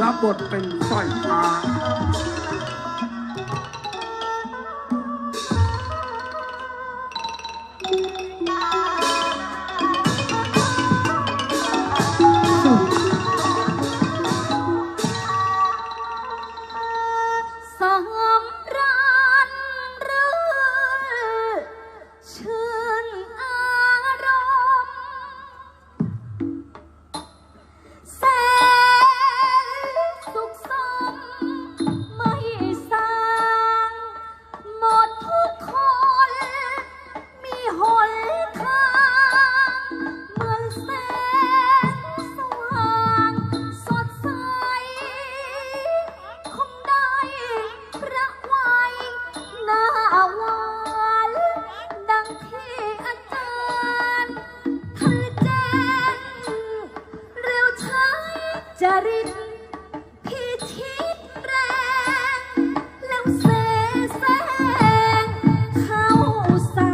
รับบทเป็นสร้อยฟ้า จริตพิชิตแรง แล้วเสแสร้งเข้าใส่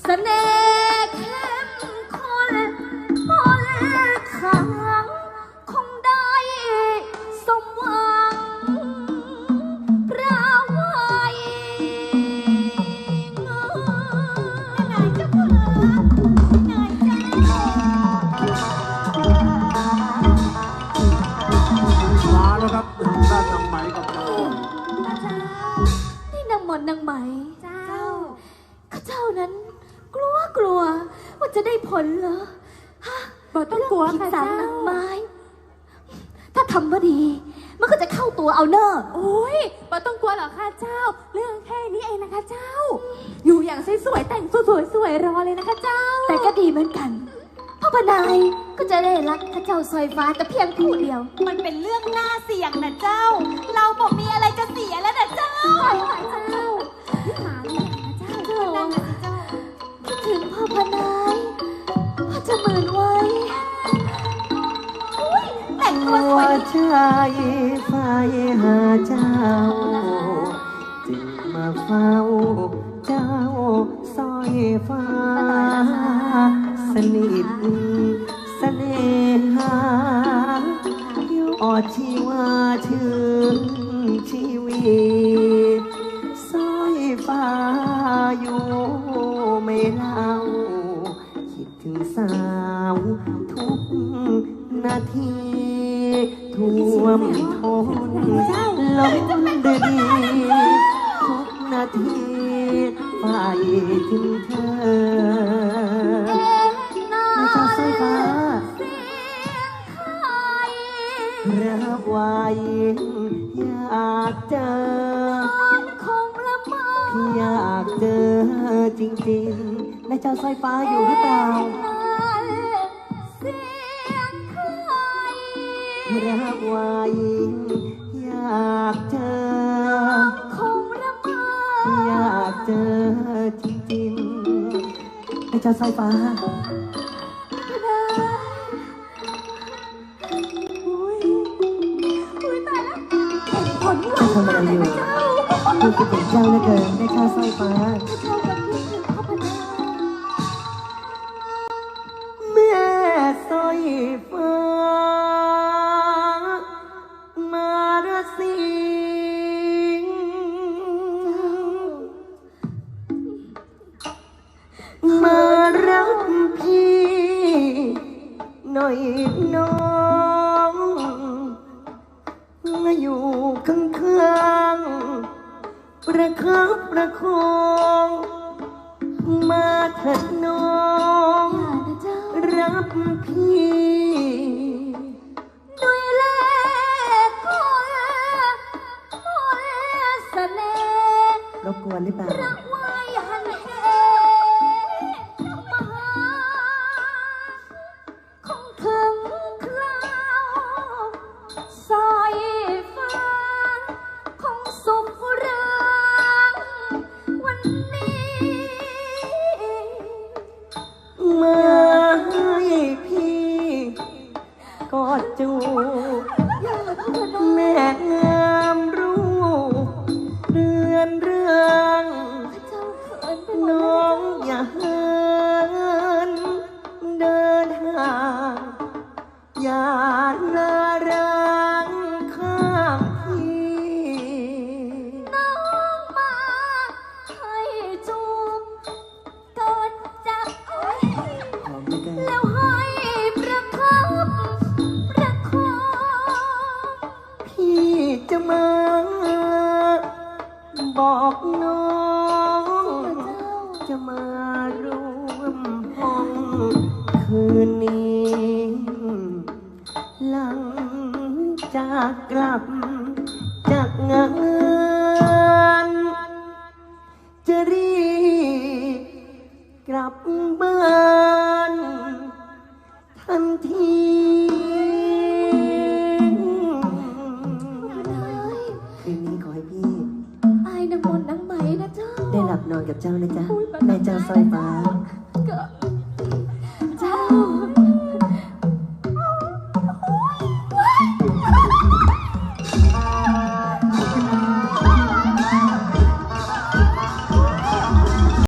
เสน่ห์ นี่นางมนต์นางไหม เจ้า ข้าเจ้านั้น กลัวกลัว ว่าจะได้ผลเหรอฮะบ่ต้องกลัวเรื่องค่ะผีสางเจ้า นางไม้ ถ้าทำว่าดี มันก็จะเข้าตัวเอาเนอะ โอ้ยบ่ต้องกลัวหรอกค่ะเจ้า เรื่องแค่นี้เองนะคะเจ้า อยู่อย่างสวยๆแต่งสวยๆรอเลยนะคะเจ้า แต่ก็ดีเหมือนกันพ่อพนายก็จะได้รักข้าเจ้าซอยฟ้าแต่เพียงผู้เดียว มันเป็นเรื่องน่าเสี่ยงนะเจ้า เราบอกมีอะไรจะเสียแล้วนะเจ้าใช่ค่ะเจ้า ไฟหาเจ้า จึงมาเฝ้า เจ้าสร้อยฟ้า สนิทเสน่หายู่อดชีวาชื่นชีวิตสร้อยฟ้าอยู่ไม่เล่า คิดถึงสาวทุกนาที ท่วมทนลมดีทุกนาทีฝ่ายถึงเธอเอ๊ะนาแม่เจ้าสร้อยฟ้าเสียงใครรับไว้อยากเจอคงละเมออยากเจอจริงๆแม่เจ้าสร้อยฟ้าอยู่หรือเปล่า รับไว้ อยากเจอ คงละเมออยากเจอจริงๆแม่เจ้าสร้อยฟ้าอุ้ยตายแล้วเห็นผลหทำอะไรอยู่เจ้าคุณคิดถึงเจ้าเหลือเกินแม่เจ้าสร้อยฟ้า เจ้า พี่หน่อยน้องมาอยู่ข้างๆประคับประคองมาเถิดน้อง รับพี่ เากกลับจากงานจะรีบกลับบ้านทันทีคืนนี้ขอให้พี่ไอ้นางมนต์นางไหมนะเจ้า ได้หลับนอนกับเจ้านะจ๊ะแม่เจ้าสร้อยฟ้า